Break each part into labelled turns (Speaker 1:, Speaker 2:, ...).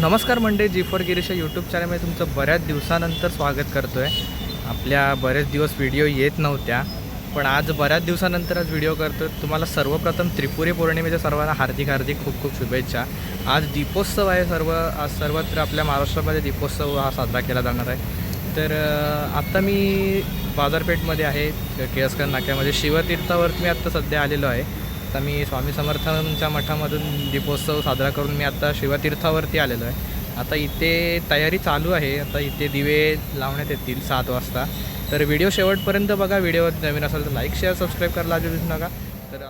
Speaker 1: नमस्कार मंडळी जी for Girisha YouTube चॅनलमध्ये तुमचं बऱ्याच दिवसानंतर स्वागत करतो आहे आपल्या बरेच दिवस व्हिडिओ येत नव्हत्या पण आज बऱ्याच दिवसानंतर आज व्हिडिओ करतो तुम्हाला सर्वप्रथम त्रिपुरी पौर्णिमेच्या सर्वांना हार्दिक हार्दिक खूप खूप शुभेच्छा. आज दीपोत्सव आहे सर्व आज सर्वत्र आपल्या महाराष्ट्रामध्ये दीपोत्सव हा साजरा केला जाणार आहे. तर आत्ता मी बाजारपेठमध्ये आहे केळसकर नाक्यामध्ये शिवतीर्थावरती मी आत्ता सध्या आलेलो आहे. आता मी स्वामी समर्थांच्या मठामधून दीपोत्सव साजरा करून मी आता शिवतीर्थावरती आलेलो आहे. आता इथे तयारी चालू आहे. आता इथे दिवे लावण्यात येतील सात वाजता. तर व्हिडिओ शेवटपर्यंत बघा. व्हिडिओ नवीन असेल तर लाईक शेअर सबस्क्राईब करायला अजिबात नका. तर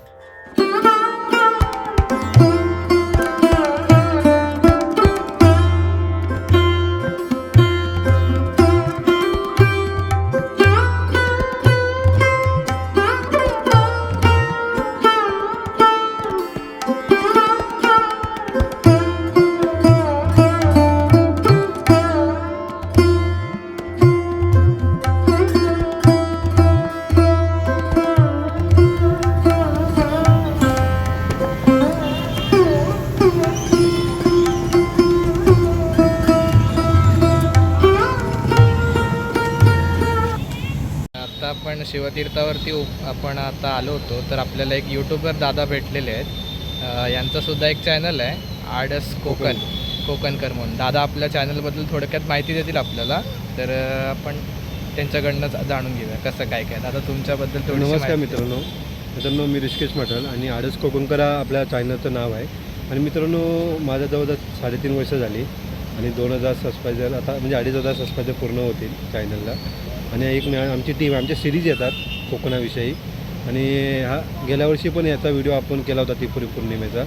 Speaker 1: आपण शिवतीर्थावरती आपण आता आलो होतो तर आपल्याला एक यूट्यूबर दादा भेटलेले आहेत. यांचंसुद्धा एक चॅनल आहे आडस कोकण कोकणकर म्हणून. दादा आपल्या चॅनलबद्दल थोडक्यात माहिती देतील आपल्याला तर आपण त्यांच्याकडनं जाणून घेऊया कसं काय काय. दादा तुमच्याबद्दल थोडीशी
Speaker 2: नमस्कार मित्रांनो. मित्रांनो मी ऋषिकेश मठल आणि आडस कोकणकरा आपल्या चॅनलचं नाव आहे. आणि मित्रांनो माझ्या जवळजवळ साडेतीन वर्ष झाली आणि दोन हजार सबस्क्रायबर आता म्हणजे अडीच हजार सबस्क्रायबर पूर्ण होतील चॅनलला आणि एक आमची टीम आमच्या सिरीज येतात कोकणाविषयी. आणि हा गेल्या वर्षी पण याचा व्हिडिओ आपण केला होता त्रिपुरी पौर्णिमेचा.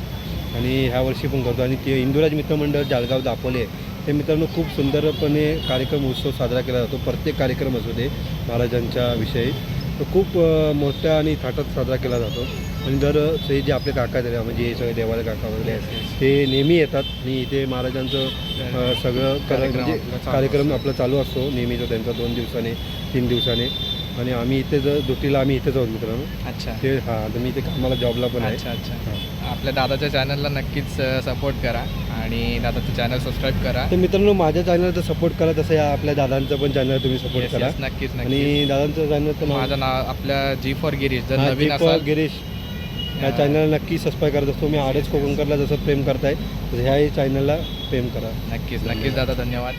Speaker 2: आणि ह्या वर्षी पण करतो. आणि ते इंदुराज मित्रमंडळ जाळगाव दापोले हे मित्रांनो खूप सुंदरपणे कार्यक्रम उत्सव साजरा केला जातो. प्रत्येक कार्यक्रम असू दे महाराजांच्या विषयी. तो खूप मोठ्या आणि थाटात साजरा केला जातो. आणि दर हे जे आपले काका आहेत म्हणजे हे सगळे देवाळे काका वगैरे आहेत ते नेहमी येतात. आणि इथे महाराजांचं सगळं म्हणजे
Speaker 1: आपला चालू
Speaker 2: कार्यक्रम आपला चालू असतो नेहमीचा त्यांचा दोन दिवसाने तीन दिवसाने. आणि आम्ही इथे जर ड्युटीला आम्ही इथेच आहोत मित्रांनो.
Speaker 1: अच्छा.
Speaker 2: ते हां तर मी इथे कामाला जॉबला पण आहे.
Speaker 1: अच्छा अच्छा. आपल्या दादाच्या चॅनलला नक्कीच सपोर्ट करा. आणि दादाचं चॅनल सबस्क्राईब करा.
Speaker 2: तर मित्रांनो माझ्या चॅनलचा सपोर्ट करा तसं या आपल्या दादांचं पण चॅनल तुम्ही सपोर्ट करा.
Speaker 1: नक्कीच
Speaker 2: आणि दादांचं चॅनलचं नाव
Speaker 1: माझं नाव आपल्या जी फॉर गिरीश जर नवीन
Speaker 2: गिरीश
Speaker 1: ह्या
Speaker 2: चॅनलला नक्की सबस्क्राईब करत असतो मी एस कोकणकरला जसं प्रेम करताय तसं ह्याही चॅनलला प्रेम करा.
Speaker 1: नक्कीच नक्कीच दादा धन्यवाद.